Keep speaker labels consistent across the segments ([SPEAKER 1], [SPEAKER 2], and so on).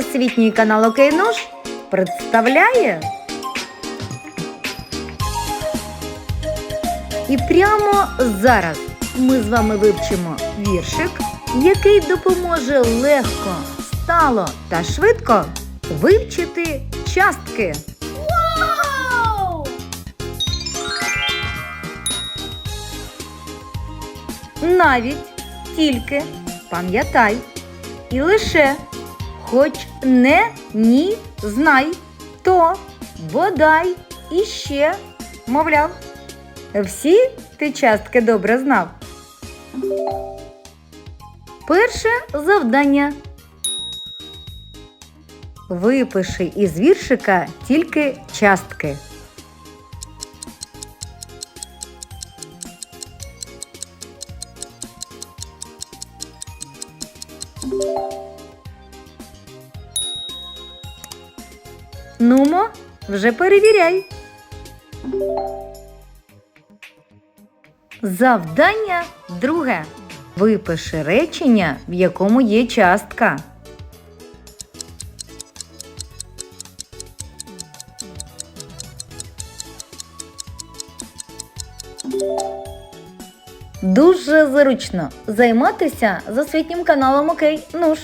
[SPEAKER 1] Освітній канал Окейнуш представляє. І прямо зараз ми з вами вивчимо віршик, який допоможе легко, стало та швидко вивчити частки. Навіть тільки пам'ятай і лише, хоч не ні знай, то бодай і ще, мовляв, всі ти частки добре знав. Перше завдання. Випиши із віршика тільки частки. Нумо, вже перевіряй. Завдання друге. Випиши речення, в якому є частка. Дуже зручно займатися з освітнім каналом Окей Нуш.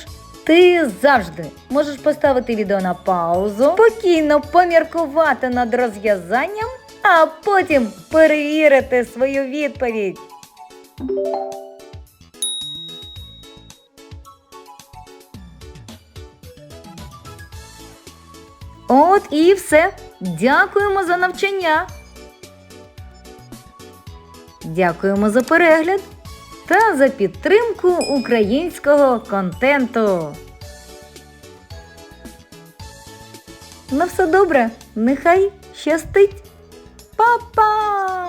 [SPEAKER 1] Ти завжди можеш поставити відео на паузу, спокійно поміркувати над розв'язанням, а потім перевірити свою відповідь. От і все. Дякуємо за навчання. Дякуємо за перегляд та за підтримку українського контенту. На все добре, нехай щастить. Па-па!